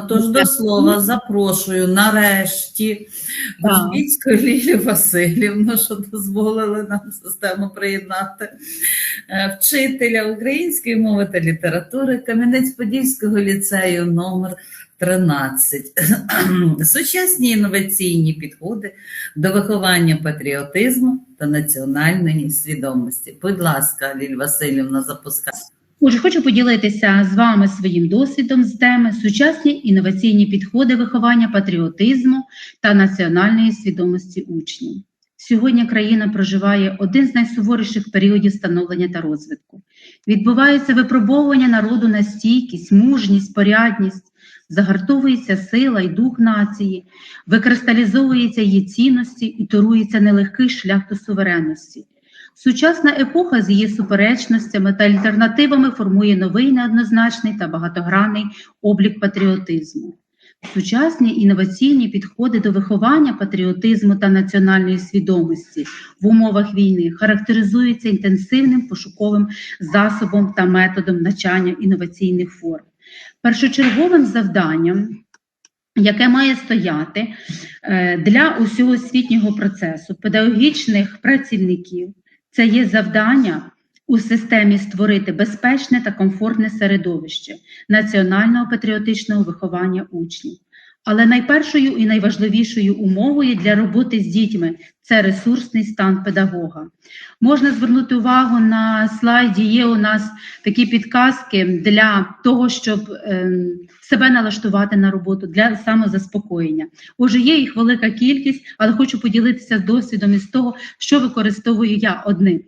Тож до слова запрошую нарешті Так. Кузьміцьку Васильівну, що дозволили нам систему приєднати, е, вчителя української мови та літератури Кам'янець-Подільського ліцею номер 13. Сучасні інноваційні підходи до виховання патріотизму та національної свідомості. Будь ласка, Ліль Васильівна, запускайте. Отже, хочу поділитися з вами своїм досвідом з теми сучасні інноваційні підходи виховання патріотизму та національної свідомості учнів. Сьогодні країна проживає один з найсуворіших періодів становлення та розвитку. Відбувається випробовування народу на стійкість, мужність, порядність, загартовується сила і дух нації, викристалізовуються її цінності і торується нелегкий шлях до суверенності. Сучасна епоха з її суперечностями та альтернативами формує новий неоднозначний та багатогранний облік патріотизму. Сучасні інноваційні підходи до виховання патріотизму та національної свідомості в умовах війни характеризуються інтенсивним пошуковим засобом та методом навчання інноваційних форм. Першочерговим завданням, яке має стояти е, для усього освітнього процесу педагогічних працівників, це є завдання у системі створити безпечне та комфортне середовище національного патріотичного виховання учнів. Але найпершою і найважливішою умовою для роботи з дітьми це ресурсний стан педагога. Можна звернути увагу на слайді. Є у нас такі підказки для того, щоб ем, себе налаштувати на роботу для самозаспокоєння. Отже, є їх велика кількість, але хочу поділитися досвідом із того, що використовую я одним.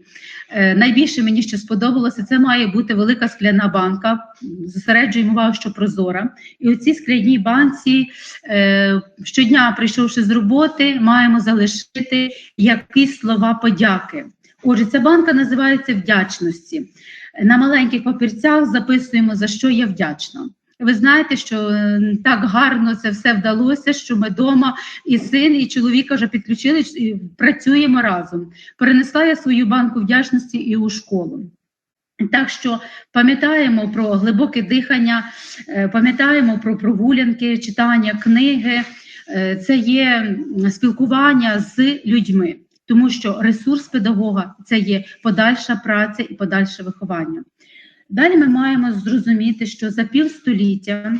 Е, найбільше мені що сподобалося, це має бути велика скляна банка. Зосереджуємо увагу, що прозора. І у цій скляній банці е, щодня, прийшовши з роботи, маємо залишити якісь слова подяки. Отже, ця банка називається вдячності. На маленьких папірцях записуємо, за що я вдячна. Ви знаєте, що е, так гарно це все вдалося, що ми вдома і син, і чоловіка вже підключили і працюємо разом. Перенесла я свою банку вдячності і у школу. Так що пам'ятаємо про глибоке дихання, е, пам'ятаємо про прогулянки, читання книги, це є спілкування з людьми, тому що ресурс педагога це є подальша праця і подальше виховання. Далі ми маємо зрозуміти, що за півстоліття,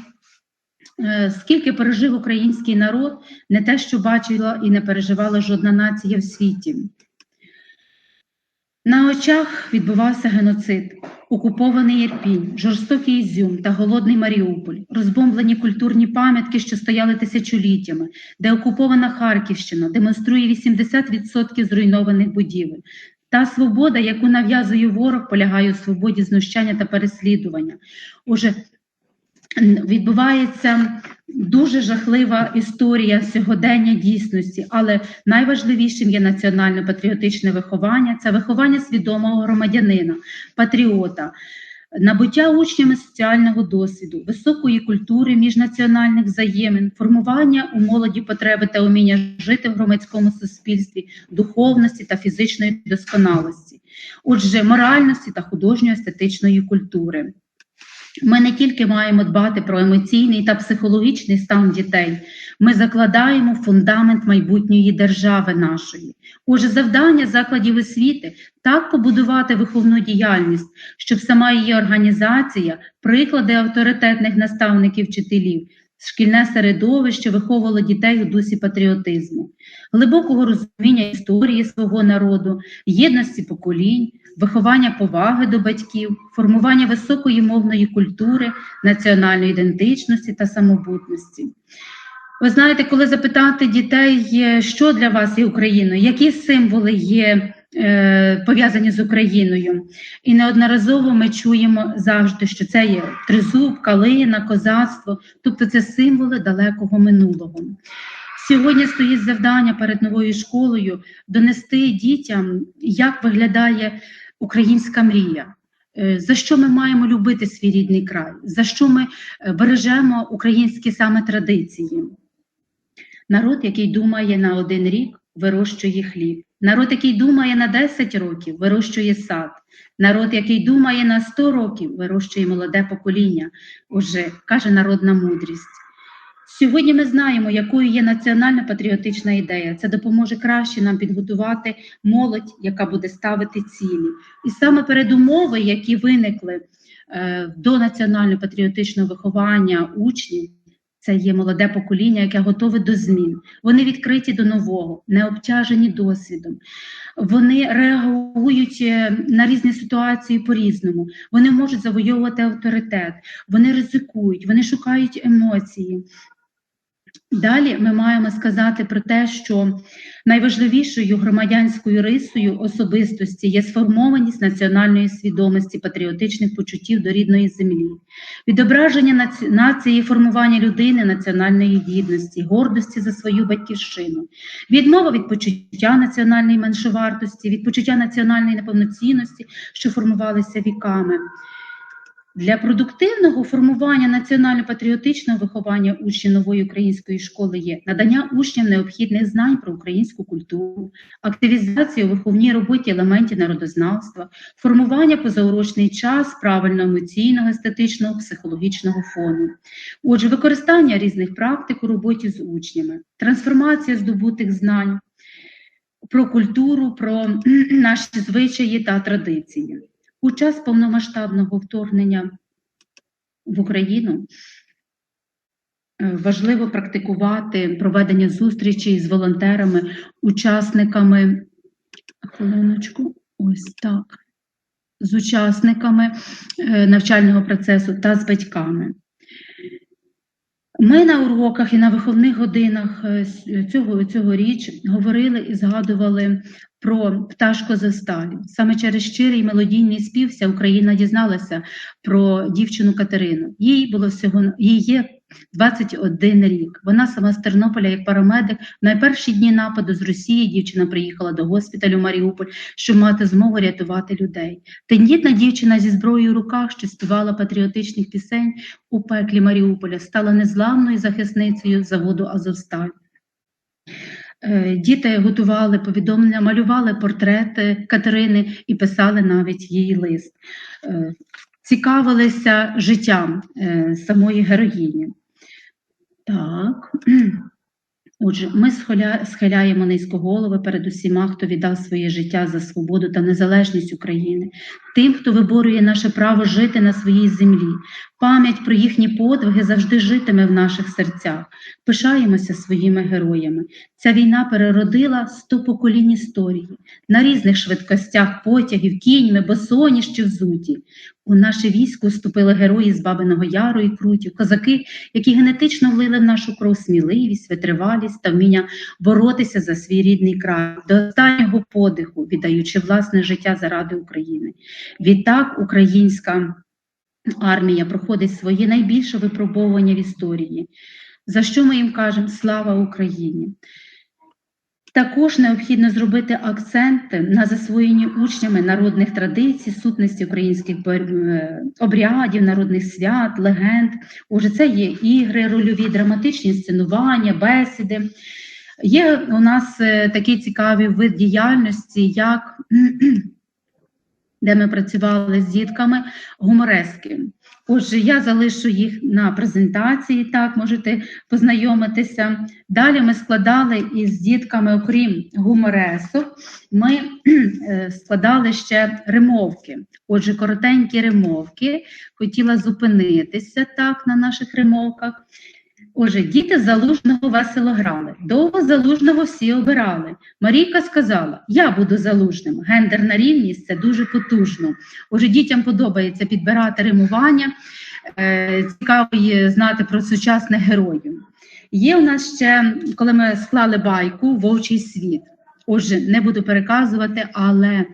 е, скільки пережив український народ, не те, що бачила і не переживала жодна нація в світі. На очах відбувався геноцид, окупований Ірпінь, жорстокий Ізюм та голодний Маріуполь, розбомблені культурні пам'ятки, що стояли тисячоліттями, де окупована Харківщина демонструє 80% зруйнованих будівель. Та свобода, яку нав'язує ворог, полягає у свободі знущання та переслідування. Уже відбувається дуже жахлива історія сьогодення дійсності, але найважливішим є національно-патріотичне виховання це виховання свідомого громадянина, патріота. Набуття учнями соціального досвіду, високої культури міжнаціональних взаємин, формування у молоді потреби та уміння жити в громадському суспільстві, духовності та фізичної досконалості, отже, моральності та художньо-естетичної культури. Ми не тільки маємо дбати про емоційний та психологічний стан дітей, ми закладаємо фундамент майбутньої держави нашої. Отже, завдання закладів освіти так побудувати виховну діяльність, щоб сама її організація, приклади авторитетних наставників вчителів, шкільне середовище виховувало дітей у дусі патріотизму, глибокого розуміння історії свого народу, єдності поколінь, виховання поваги до батьків, формування високої мовної культури, національної ідентичності та самобутності. Ви знаєте, коли запитати дітей, е, що для вас є Україною, які символи є е, пов'язані з Україною, і неодноразово ми чуємо завжди, що це є тризуб, калина, козацтво, тобто це символи далекого минулого. Сьогодні стоїть завдання перед новою школою донести дітям, як виглядає українська мрія. Е, За що ми маємо любити свій рідний край? За що ми е, бережемо українські саме традиції? Народ, який думає на один рік, вирощує хліб. Народ, який думає на 10 років, вирощує сад. Народ, який думає на 100 років, вирощує молоде покоління. Уже каже народна мудрість. Сьогодні ми знаємо, якою є національна патріотична ідея. Це допоможе краще нам підготувати молодь, яка буде ставити цілі. І саме передумови, які виникли е, до національно-патріотичного виховання учнів, це є молоде покоління, яке готове до змін. Вони відкриті до нового, не обтяжені досвідом. Вони реагують е, на різні ситуації по-різному. Вони можуть завойовувати авторитет, вони ризикують, вони шукають емоції. Далі ми маємо сказати про те, що найважливішою громадянською рисою особистості є сформованість національної свідомості, патріотичних почуттів до рідної землі, відображення наці- нації, формування людини, національної гідності, гордості за свою батьківщину, відмова від почуття національної меншовартості, від почуття національної неповноцінності, що формувалися віками. Для продуктивного формування національно-патріотичного виховання учнів нової української школи є надання учням необхідних знань про українську культуру, активізація у виховній роботі елементів народознавства, формування позаурочний час правильного емоційного, естетичного, психологічного фону. Отже, використання різних практик у роботі з учнями, трансформація здобутих знань про культуру, про наші звичаї та традиції. У час повномасштабного вторгнення в Україну е, важливо практикувати проведення зустрічей з волонтерами, учасниками. Хвилиночку, ось так. З учасниками е, навчального процесу та з батьками. Ми на уроках і на виховних годинах е, цього, цьогоріч говорили і згадували про пташку за сталі. Саме через щирий мелодійний спів вся Україна дізналася про дівчину Катерину. Їй було всього їй є 21 рік. Вона сама з Тернополя, як парамедик. В найперші дні нападу з Росії дівчина приїхала до госпіталю Маріуполь, щоб мати змогу рятувати людей. Тендітна дівчина зі зброєю в руках, що співала патріотичних пісень у пеклі Маріуполя, стала незламною захисницею заводу Азовсталь. Е, Діти готували повідомлення, малювали портрети Катерини і писали навіть її лист. Е, Цікавилися життям е, самої героїні. Так. Отже, ми схиляємо низько голови перед усіма, хто віддав своє життя за свободу та незалежність України, тим, хто виборює наше право жити на своїй землі. Пам'ять про їхні подвиги завжди житиме в наших серцях. Пишаємося своїми героями. Ця війна переродила сто поколінь історії на різних швидкостях потягів, кіньми, босоніж взуті. У наше військо вступили герої з Бабиного Яру і Крутів, козаки, які генетично влили в нашу кров сміливість, витривалість та вміння боротися за свій рідний край, до останнього подиху, віддаючи власне життя заради України. Відтак українська армія проходить своє найбільше випробовування в історії. За що ми їм кажемо слава Україні? Також необхідно зробити акценти на засвоєнні учнями народних традицій, сутності українських е, обрядів, народних свят, легенд. Отже, це є ігри, рольові, драматичні сценування, бесіди. Є у нас е, такий цікавий вид діяльності, як де ми працювали з дітками, гуморески. Отже, я залишу їх на презентації, так можете познайомитися. Далі ми складали із дітками, окрім гуморесок, ми е, складали ще римовки. Отже, коротенькі римовки. Хотіла зупинитися так на наших римовках. Отже, діти залужного весело грали. Довго залужного всі обирали. Марійка сказала: Я буду залужним. Гендерна рівність це дуже потужно. Отже, дітям подобається підбирати римування. Е, Цікаво є знати про сучасних героїв. Є у нас ще, коли ми склали байку Вовчий світ. Отже, не буду переказувати, але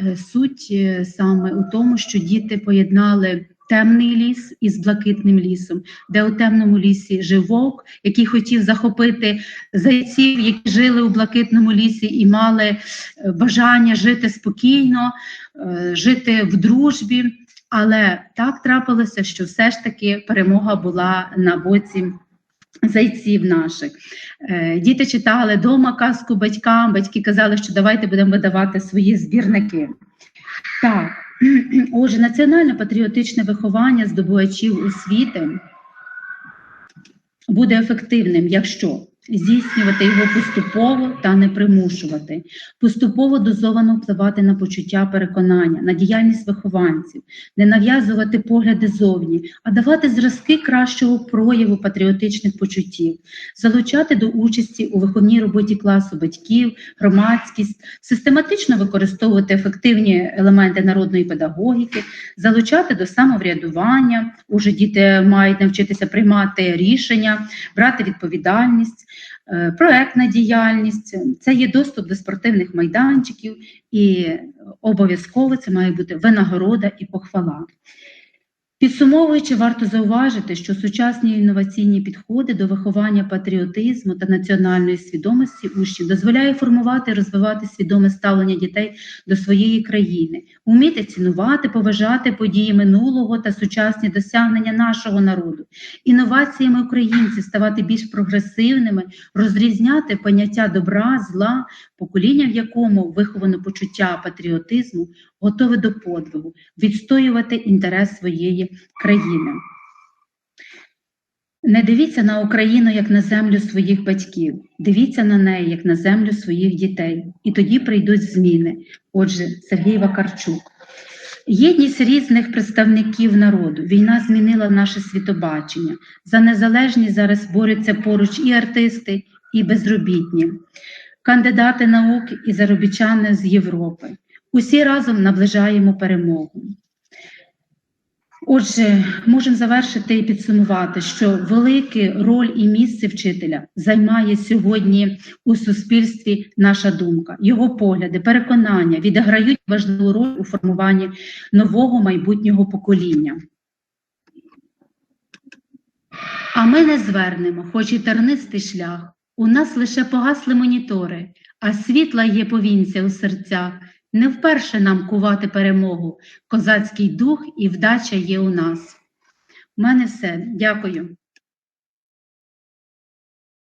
е, суть е, саме у тому, що діти поєднали темний ліс із блакитним лісом, де у темному лісі жив вовк, який хотів захопити зайців, які жили у блакитному лісі і мали е, бажання жити спокійно, е, жити в дружбі. Але так трапилося, що все ж таки перемога була на боці зайців наших. Е, Діти читали дома казку батькам, батьки казали, що давайте будемо видавати свої збірники. Так, отже, національно-патріотичне виховання здобувачів освіти буде ефективним, якщо здійснювати його поступово та не примушувати, поступово дозовано впливати на почуття переконання, на діяльність вихованців, не нав'язувати погляди зовні, а давати зразки кращого прояву патріотичних почуттів, залучати до участі у виховній роботі класу батьків, громадськість, систематично використовувати ефективні елементи народної педагогіки, залучати до самоврядування. Уже діти мають навчитися приймати рішення, брати відповідальність, проектна діяльність. Це є доступ до спортивних майданчиків, і обов'язково це має бути винагорода і похвала. Підсумовуючи, варто зауважити, що сучасні інноваційні підходи до виховання патріотизму та національної свідомості учнів дозволяє формувати і розвивати свідоме ставлення дітей до своєї країни, вміти цінувати, поважати події минулого та сучасні досягнення нашого народу, інноваціями українців ставати більш прогресивними, розрізняти поняття добра, зла, покоління, в якому виховано почуття патріотизму, готове до подвигу, відстоювати інтерес своєї країни. Не дивіться на Україну як на землю своїх батьків, дивіться на неї як на землю своїх дітей, і тоді прийдуть зміни. Отже, Сергій Вакарчук. Єдність різних представників народу. Війна змінила наше світобачення. За незалежність зараз борються поруч і артисти, і безробітні, кандидати наук і заробітчани з Європи. Усі разом наближаємо перемогу. Отже, можемо завершити і підсумувати, що велику роль і місце вчителя займає сьогодні у суспільстві наша думка, його погляди, переконання відіграють важливу роль у формуванні нового майбутнього покоління. А ми не звернемо, хоч і тернистий шлях. У нас лише погасли монітори, а світла є повінця у серцях. Не вперше нам кувати перемогу. Козацький дух і вдача є у нас. У мене все. Дякую.